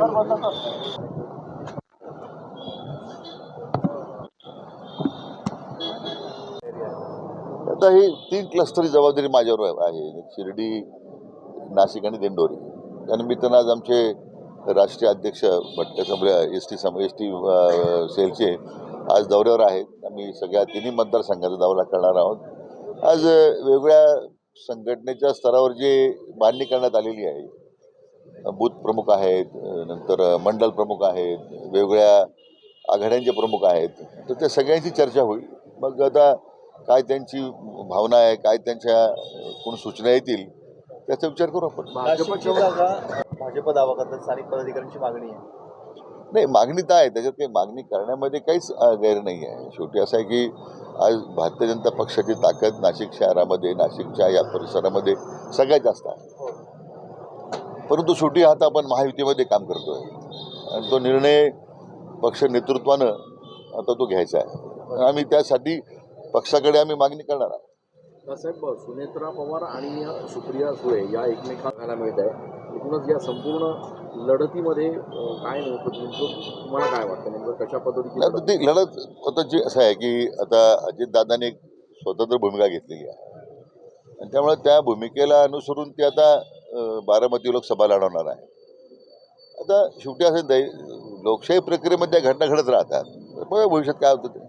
Gracias. आता ही तीन क्लस्टरची जबाबदारी माझ्यावर आहे. शिर्डी नाशिक आणि दिंडोरी. त्यानिमित्तानं आज आमचे राष्ट्रीय अध्यक्ष भट्ट एस टी सम एस टी सेलचे आज दौऱ्यावर आहेत. आम्ही सगळ्या तिन्ही मतदारसंघाचा दौरा करणार आहोत. आज वेगवेगळ्या संघटनेच्या स्तरावर जी मांडणी करण्यात आलेली आहे बूथ प्रमुख आहेत नंतर मंडल प्रमुख आहेत वेगवेगळ्या आघाड्यांचे प्रमुख आहेत तर त्या सगळ्यांची चर्चा होईल. मग आता काय त्यांची भावना आहे काय त्यांच्या कोण सूचना येतील त्याचा विचार करू आपण. भाजप दावा करतात स्थानिक पदाधिकाऱ्यांची मागणी आहे. नाही मागणी तर आहे त्याच्यात काही मागणी करण्यामध्ये काहीच गैर नाही आहे. शेवटी असं आहे की आज भारतीय जनता पक्षाची ताकद नाशिक शहरामध्ये नाशिकच्या या परिसरामध्ये सगळ्यात जास्त आहे. परंतु शेवटी आता आपण महायुतीमध्ये काम करतोय. आणि तो निर्णय पक्ष नेतृत्वानं आता तो घ्यायचा आहे. आम्ही त्यासाठी पक्षाकडे आम्ही मागणी करणार आहोत. साहेब सुनेत्रा पवार आणि सुप्रिया सुळे या एकमेकांना मिळत आहे. एकूणच या संपूर्ण लढतीमध्ये काय तुम्हाला काय वाटतं? नेमकं कशा पद्धतीची ती लढत? आता जे असं आहे की आता अजितदादांनी एक स्वतंत्र भूमिका घेतलेली आहे. आणि त्यामुळे त्या भूमिकेला अनुसरून ती आता बारामती लोकसभा लढवणार आहे. आता शेवटी असं लोकशाही प्रक्रियेमध्ये त्या घटना घडत राहतात बघा भविष्यात काय होतं ते.